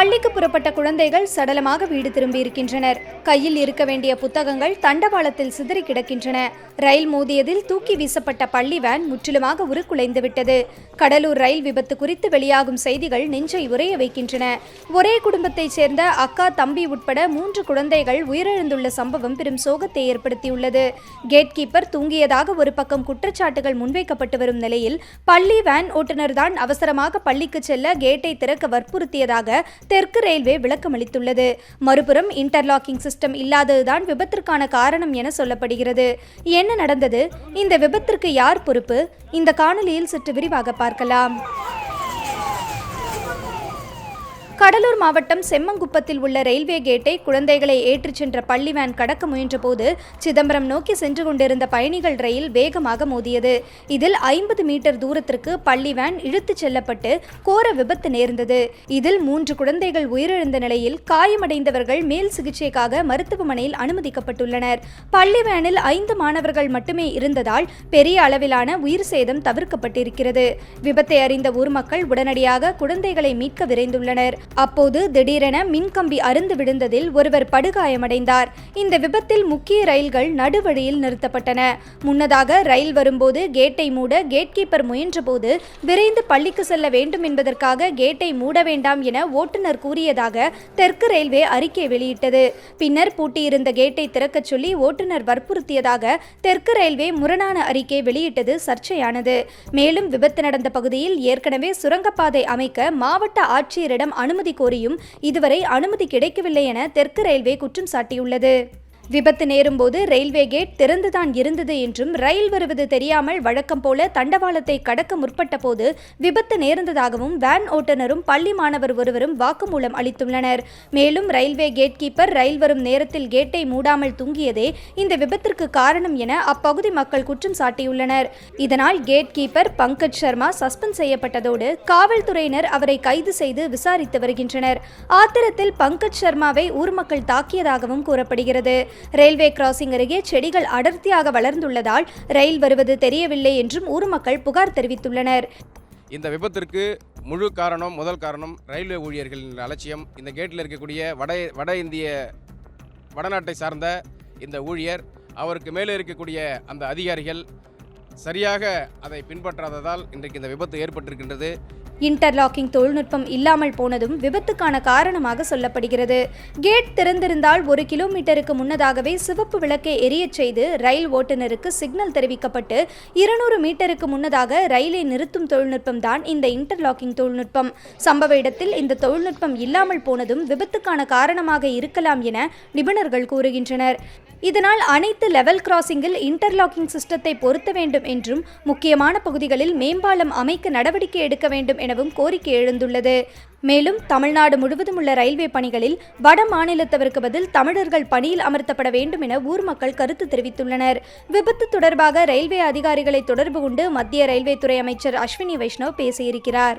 பள்ளிக்கு புறப்பட்ட குழந்தைகள் சடலமாக வீடு திரும்பியிருக்கின்றனர் கையில் இருக்க வேண்டிய புத்தகங்கள் தண்டவாளத்தில் சிதறி கிடக்கின்றன. ரயில் மோதியதில் தூக்கி வீசப்பட்ட பள்ளி வேன் முற்றிலுமாக உருக்குலைந்துவிட்டது கடலூர் ரயில் விபத்து குறித்து வெளியாகும் செய்திகள் நெஞ்சை உரைய வைக்கின்றன. ஒரே குடும்பத்தைச் சேர்ந்த அக்கா தம்பி உட்பட மூன்று குழந்தைகள் உயிரிழந்துள்ள சம்பவம் பெரும் சோகத்தை ஏற்படுத்தியுள்ளது. கேட் கீப்பர் தூங்கியதாக ஒரு பக்கம் குற்றச்சாட்டுகள் முன்வைக்கப்பட்டு வரும் நிலையில் பள்ளி வேன் ஓட்டுநர்தான் அவசரமாக பள்ளிக்கு செல்ல கேட்டை திறக்க வற்புறுத்தியதாக தெற்கு ரயில்வே விளக்கமளித்துள்ளது மறுபுறம் இன்டர்லாக்கிங் சிஸ்டம் இல்லாததுதான் விபத்திற்கான காரணம் என சொல்லப்படுகிறது. என்ன நடந்தது? இந்த விபத்திற்கு யார் பொறுப்பு? இந்த காணொலியில் சற்று விரிவாக பார்க்கலாம். கடலூர் மாவட்டம் செம்மங்குப்பத்தில் உள்ள ரயில்வே கேட்டை குழந்தைகளை ஏற்றிச் சென்ற பள்ளி வேன் கடக்க முயன்றபோது சிதம்பரம் நோக்கி சென்று கொண்டிருந்த பயணிகள் ரயில் வேகமாக மோதியது. இதில் ஐம்பது மீட்டர் தூரத்திற்கு பள்ளி வேன் இழுத்துச் செல்லப்பட்டு கோர விபத்து நேர்ந்தது. இதில் மூன்று குழந்தைகள் உயிரிழந்த நிலையில் காயமடைந்தவர்கள் மேல் சிகிச்சைக்காக மருத்துவமனையில் அனுமதிக்கப்பட்டுள்ளனர். பள்ளி வேனில் ஐந்து மாணவர்கள் மட்டுமே இருந்ததால் பெரிய அளவிலான உயிர் சேதம் தவிர்க்கப்பட்டிருக்கிறது. விபத்தை அறிந்த ஊர் மக்கள் உடனடியாக குழந்தைகளை மீட்க விரைந்துள்ளனர். அப்போது திடீரென மின்கம்பி அருந்து விழுந்ததில் ஒருவர் படுகாயமடைந்தார். இந்த விபத்தில் முக்கிய ரயில்கள் நடுவழியில் நிறுத்தப்பட்டன. முன்னதாக ரயில் வரும்போது கேட்டை மூட கேட் கீப்பர் முயன்றபோது விரைந்து பள்ளிக்கு செல்ல வேண்டும் என்பதற்காக கேட்டை மூட வேண்டாம் என ஓட்டுநர் கூறியதாக தெற்கு ரயில்வே அறிக்கை வெளியிட்டது. பின்னர் பூட்டியிருந்த கேட்டை திறக்கச் சொல்லி ஓட்டுநர் வற்புறுத்தியதாக தெற்கு ரயில்வே முரணான அறிக்கை வெளியிட்டது சர்ச்சையானது. மேலும் விபத்து நடந்த பகுதியில் ஏற்கனவே சுரங்கப்பாதை அமைக்க மாவட்ட ஆட்சியரிடம் அனுமதி கோரியும் இதுவரை அனுமதி கிடைக்கவில்லை என தெற்கு ரயில்வே குற்றம் சாட்டியுள்ளது. விபத்து நேரும்போது ரயில்வே கேட் திறந்துதான் இருந்தது என்றும் ரயில் வருவது தெரியாமல் வழக்கம் போல தண்டவாளத்தை கடக்க முற்பட்ட போது விபத்து நேர்ந்ததாகவும் வேன் ஓட்டுநரும் பள்ளி மாணவர் ஒருவரும் வாக்குமூலம் அளித்துள்ளனர். மேலும் ரயில்வே கேட் கீப்பர் ரயில் வரும் நேரத்தில் கேட்டை மூடாமல் தூங்கியதே இந்த விபத்திற்கு காரணம் என அப்பகுதி மக்கள் குற்றம் சாட்டியுள்ளனர். இதனால் gate keeper Pankaj Sharma suspend செய்யப்பட்டதோடு காவல்துறையினர் அவரை கைது செய்து விசாரித்து வருகின்றனர். ஆத்திரத்தில் பங்கஜ் சர்மாவை ஊர் மக்கள் தாக்கியதாகவும் கூறப்படுகிறது. ரயில்வே கிராசிங் அருகே செடிகள் அடர்த்தியாக வளர்ந்துள்ளதால் ரயில் வருவது தெரியவில்லை என்றும் ஊர் மக்கள் புகார் தெரிவித்துள்ளனர். இந்த விபத்திற்கு முழு காரணம் முதல் காரணம் ரயில்வே ஊழியர்களின் அலட்சியம். இந்த கேட்டில் இருக்கக்கூடிய வட வட இந்திய வடநாட்டை சார்ந்த இந்த ஊழியர் அவருக்கு மேலே இருக்கக்கூடிய அந்த அதிகாரிகள் சரியாக அதை பின்பற்றாததால் இன்றைக்கு இந்த விபத்து ஏற்பட்டிருக்கின்றது. இன்டர்லாக்கிங் தொழில்நுட்பம் இல்லாமல் போனதும் விபத்துக்கான காரணமாக சொல்லப்படுகிறது. கேட் திறந்திருந்தால் ஒரு கிலோமீட்டருக்கு முன்னதாகவே சிவப்பு விளக்கை எரியச் செய்து ரயில் ஓட்டுநருக்கு சிக்னல் தெரிவிக்கப்பட்டு இருநூறு மீட்டருக்கு முன்னதாக ரயிலை நிறுத்தும் தொழில்நுட்பம் தான் இந்த இன்டர்லாக்கிங் தொழில்நுட்பம். சம்பவ இடத்தில் இந்த தொழில்நுட்பம் இல்லாமல் போனதும் விபத்துக்கான காரணமாக இருக்கலாம் என நிபுணர்கள் கூறுகின்றனர். இதனால் அனைத்து லெவல் கிராசிங்கில் இன்டர்லாக்கிங் சிஸ்டத்தை பொருத்த வேண்டும் என்றும் முக்கியமான பகுதிகளில் மேம்பாலம் அமைக்க நடவடிக்கை எடுக்க வேண்டும் எனவும் கோரிக்கை எழுந்துள்ளது. மேலும் தமிழ்நாடு முழுவதும் உள்ள ரயில்வே பணிகளில் வட மாநிலத்தவருக்கு பதில் தமிழர்கள் பணியில் அமர்த்தப்பட வேண்டும் என ஊர் மக்கள் கருத்து தெரிவித்துள்ளனர். விபத்து தொடர்பாக ரயில்வே அதிகாரிகளை தொடர்பு கொண்டு மத்திய ரயில்வே துறை அமைச்சர் அஸ்வினி வைஷ்ணவ் பேசியிருக்கிறார்.